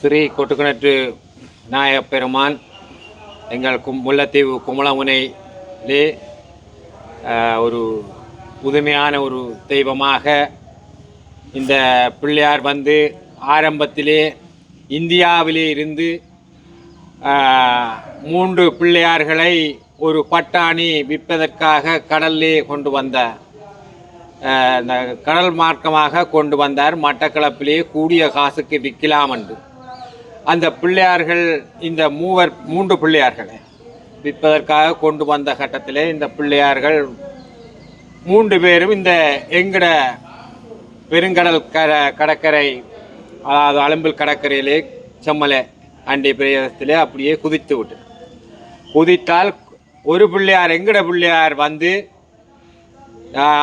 ஸ்ரீ கொட்டுக்கிணற்று நாயப்பெருமான் எங்கள் கும் முல்லைத்தீவு குமலமுனையிலே ஒரு புதுமையான ஒரு தெய்வமாக இந்த பிள்ளையார் வந்து ஆரம்பத்திலே இந்தியாவிலே இருந்து மூன்று பிள்ளையார்களை ஒரு பட்டாணி விற்பதற்காக கடல்லே கொண்டு வந்த இந்த கடல் மார்க்கமாக கொண்டு வந்தார். மட்டக்களப்பிலே கூடிய காசுக்கு விற்கலாம் என்று. அந்த பிள்ளையார்கள் இந்த மூவர் மூன்று பிள்ளையார்களை. விற்பதற்காக கொண்டு வந்த கட்டத்திலே இந்த பிள்ளையார்கள் மூன்று பேரும் இந்த எங்கட பெருங்கடல் கர கடற்கரை அதாவது அலம்பில் கடற்கரையிலே செம்மலை அண்டி பிரதேசத்திலே அப்படியே குதித்து விட்டு குதித்தால் ஒரு பிள்ளையார் எங்கட பிள்ளையார் வந்து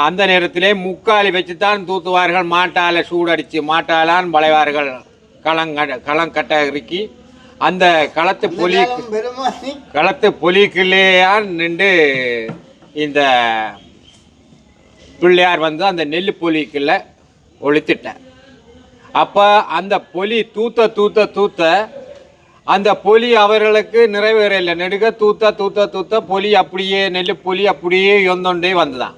அந்த நேரத்திலே முக்காலி வச்சுத்தான் தூத்துவார்கள் மாட்டால சூடடிச்சு மாட்டாலான் வளைவார்கள். களங்க களங்கட்ட இறுக்கி அந்த களத்து பொலி களத்து பொலிக்குள்ளேயான் நின்று இந்த பிள்ளையார் வந்து அந்த நெல் பொலிக்குள்ள ஒழித்துட்டார் அப்போ அந்த பொலி தூத்த தூத்த தூத்த அந்த பொலி அவர்களுக்கு நிறைவேறல நெடுக தூத்த தூத்த தூத்த பொலி அப்படியே நெல் பொலி அப்படியே யொந்தொண்டே வந்துதான்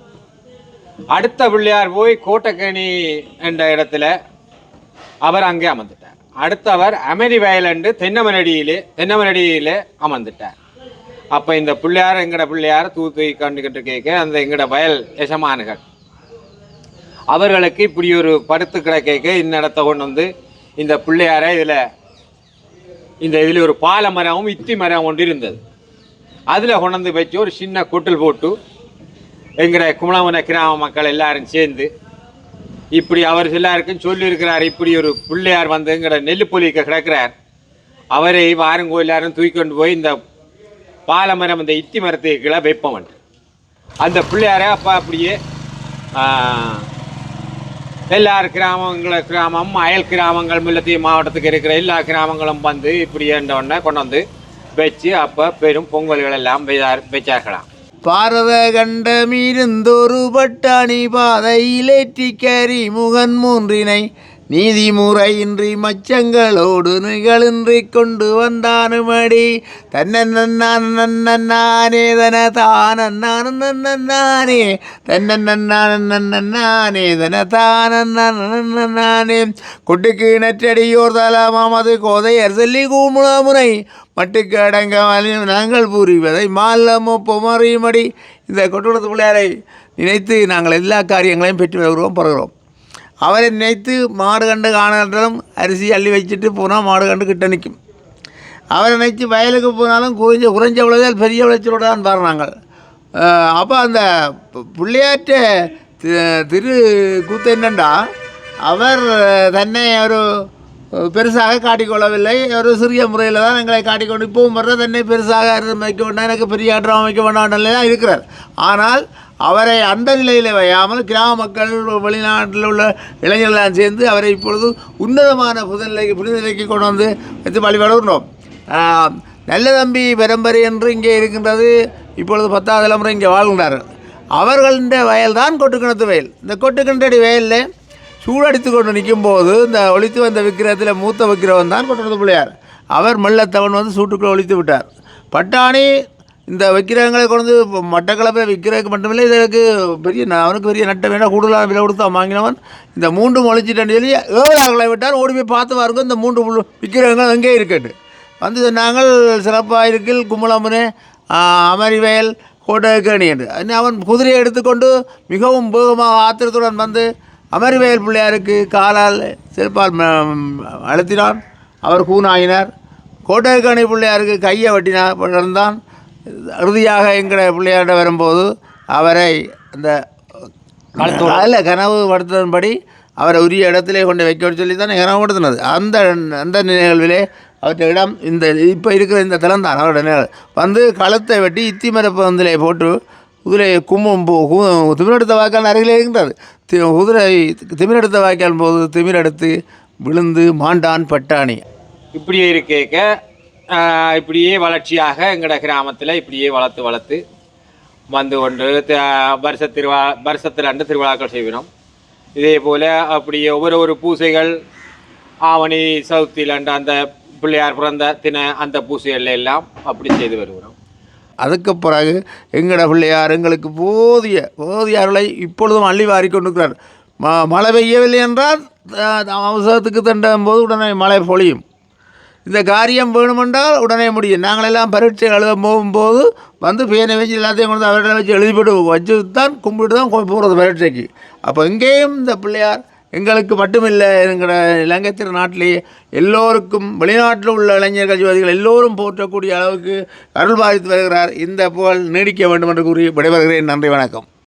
அடுத்த பிள்ளையார் போய் கோட்டக்கேணி என்ற இடத்துல அவர் அங்கே அமர்ந்துட்டார். அடுத்தவர் அமைதி வயலண்டு தென்னமனடியிலே தென்னமனடியிலே அமர்ந்துட்டார். அப்போ இந்த பிள்ளையார் எங்கட பிள்ளையார் தூத்து கண்டுகிட்டு கேட்க அந்த எங்கட வயல் எசமானுகள் அவர்களுக்கு இப்படி ஒரு படுத்து கிடக்க இந்த இடத்த கொண்டு வந்து இந்த பிள்ளையாரை இதில் இந்த இதில் ஒரு பால மரமும் இத்தி மரம் ஒன்று இருந்தது. அதில் கொண்டு வந்து வச்சு ஒரு சின்ன கொட்டில் போட்டு எங்கட குமளவன கிராம மக்கள் எல்லாரும் சேர்ந்து இப்படி அவர் எல்லாருக்கும் சொல்லியிருக்கிறார் இப்படி ஒரு பிள்ளையார் வந்து எங்கட நெல் பொலிக்க கிடக்கிறார். அவரை வாருங்கோ எல்லாரும் தூக்கி கொண்டு போய் இந்த பாலமரம் இந்த இத்தி மரத்தை கீழே வைப்பவன் அந்த பிள்ளையாரை அப்போ அப்படியே எல்லார் கிராமங்கள கிராமம் அயல் கிராமங்கள் முல்லத்தீவு மாவட்டத்துக்கு இருக்கிற எல்லா கிராமங்களும் வந்து இப்படி உடனே கொண்டு வந்து வச்சு அப்போ பெரும் பொங்கல்கள் எல்லாம் வைத்தார் வச்சார்களாம். பாரத கண்டமிருந்தொரு பட்டாணி பாதையிலேற்றி கரி முகன் மூன்றினை நீதிமுறையின்றி மச்சங்களோடு நிகழின்றி கொண்டு வந்தானுமடி. தன்னே தன தானே தன்னே தன தானே கொட்டுக்கு நற்றடியோர் தலமாமது கோதையர் செல்லி கூமுளமுனை மட்டுக்கு அடங்க நாங்கள் புரிவதை மால்லமோ பொமறியுமடி. இந்த கொட்டுடத்து பிள்ளையாரை நினைத்து நாங்கள் எல்லா காரியங்களையும் பெற்று வருகிறோம் பருகிறோம். அவரை நினைத்து மாடு கண்டு காணாலும் அரிசி அள்ளி வச்சுட்டு போனால் மாடு கண்டு கிட்ட நிற்கும். அவரை நினைத்து வயலுக்கு போனாலும் குறைஞ்ச குறைஞ்ச விளைச்சல் பெரிய விளைச்சலோடு தான் பாருறாங்க அப்போ அந்த பு- திரு கூத்து என்னண்டா அவர் தன்னை ஒரு பெருசாக காட்டிக்கொள்ளவில்லை. ஒரு சிறிய முறையில் தான் எங்களை காட்டிக்கொண்டு இப்பவும் வர்ற தன்னை பெருசாக அமைக்க வேண்டாம் எனக்கு பெரிய ஆற்றம் அமைக்க வேண்டாம் தான் இருக்கிறார். ஆனால் அவரை அந்த நிலையில் வையாமல் கிராம மக்கள் வெளிநாட்டில் உள்ள இளைஞர்களெல்லாம் சேர்ந்து அவரை இப்பொழுது உன்னதமான புதநிலைக்கு புனிதநிலைக்கு கொண்டு வந்து வைத்து வழிபடுகிறோம் நல்ல தம்பி பரம்பரை என்று இங்கே இருக்கின்றது. இப்பொழுது பத்தாவது தலைமுறை இங்கே வாழ்கின்றார்கள் அவர்களின் வயல் தான் கொட்டுக்கிணத்து வயல். இந்த கொட்டுக்கிணத்தடி வயலில் சூடடித்து கொண்டு நிற்கும்போது இந்த ஒழித்து வந்த விக்கிரகத்தில் மூத்த விக்கிரகம் தான் கொட்டுறது பிள்ளையார். அவர் மெல்லத்தவன் வந்து சூட்டுக்குள்ளே ஒழித்து விட்டார். பட்டாணி இந்த விக்கிரகங்களை கொண்டு வந்து மட்டக்களப்பை விற்கிறதுக்கு மட்டுமில்லை இதற்கு பெரிய அவனுக்கு பெரிய நட்டம் வேண்டாம் கூடுதலான விலை கொடுத்து அவன் வாங்கினவன். இந்த மூன்று முளைச்சிட்டேன்னு சொல்லி ஏவலாக்களை விட்டார். ஓடி போய் பார்த்து பாருங்க இந்த மூன்று விக்கிரகங்கள் எங்கே இருக்கட்டு. வந்து நாங்கள் சிறப்பாக இருக்கில் கும்பலமுனே அமரிவயல் கோட்டக்கேணி என்று. அவன் குதிரையை எடுத்துக்கொண்டு மிகவும் வேகமாக ஆத்திரத்துடன் வந்து அமரிவயல் பிள்ளையாருக்கு காலால் செருப்பால் ம- அழுத்தினான். அவர் கூனாயினார். கோட்டக்கேணி பிள்ளையாருக்கு கையை வெட்டினார் இருந்தான் இறுதியாக எங்களை பிள்ளையார்ட வரும்போது அவரை அந்த அதில் கனவு படுத்தினபடி அவரை உரிய இடத்திலே கொண்டு வைக்க சொல்லி தான் கனவு படுத்தினது. அந்த அந்த நிகழ்விலே அவற்றை இடம் இந்த இப்போ இருக்கிற இந்த தலம் தான் அவரோட நிழல். வந்து கழுத்தை வெட்டி இத்தி மரப்பந்திலே போட்டு குதிரை கும்பம் போ கு- திமிரெடுத்த வாய்க்கால் அருகிலே இருக்கின்றது தி- குதிரை திமிரெடுத்த வாய்க்கால் போது திமிரெடுத்து விழுந்து மாண்டான் பட்டாணி. இப்படியே இருக்கேக்க இப்படியே வளர்ச்சியாக எங்களோட கிராமத்தில் இப்படியே வளர்த்து வளர்த்து வந்து கொண்டு வருஷ திருவா வருஷத்தில் ரெண்டு திருவிழாக்கள் செய்வினோம். இதே போல் அப்படியே ஒவ்வொரு ஒரு பூசைகள் ஆவணி சவுத்திலண்டு அந்த பிள்ளையார் பிறந்த தின அந்த பூசைகள் எல்லாம் அப்படி செய்து வருகிறோம். அதுக்கு பிறகு எங்கட பிள்ளையார் எங்களுக்கு போதிய போதிய அருளை இப்பொழுதும் அள்ளி வாரி கொண்டிருக்கிறார். ம மழை பெய்யவில்லை என்றால் அவசரத்துக்கு தண்டும் போது உடனே மழை பொழியும். இந்த காரியம் வேணுமென்றால் உடனே முடியும். நாங்களெல்லாம் பரீட்சை எழுத போகும்போது வந்து பேனை வச்சு எல்லாத்தையும் கொண்டு அவர்களை வச்சு எழுதிப்பட்டு வச்சு தான் கும்பிட்டு தான் போகிறது பரீட்சைக்கு. அப்போ எங்கேயும் இந்த பிள்ளையார் எங்களுக்கு மட்டுமில்லை என்கிற இலங்கை திருநாட்டிலேயே எல்லோருக்கும் வெளிநாட்டில் உள்ள இளைஞர்கள் ஜோதிகள் எல்லோரும் போற்றக்கூடிய அளவுக்கு அருள் பாதித்து வருகிறார். இந்த புகழ் நீடிக்க வேண்டும் என்று கூறி விடைபெறுகிறேன். நன்றி வணக்கம்.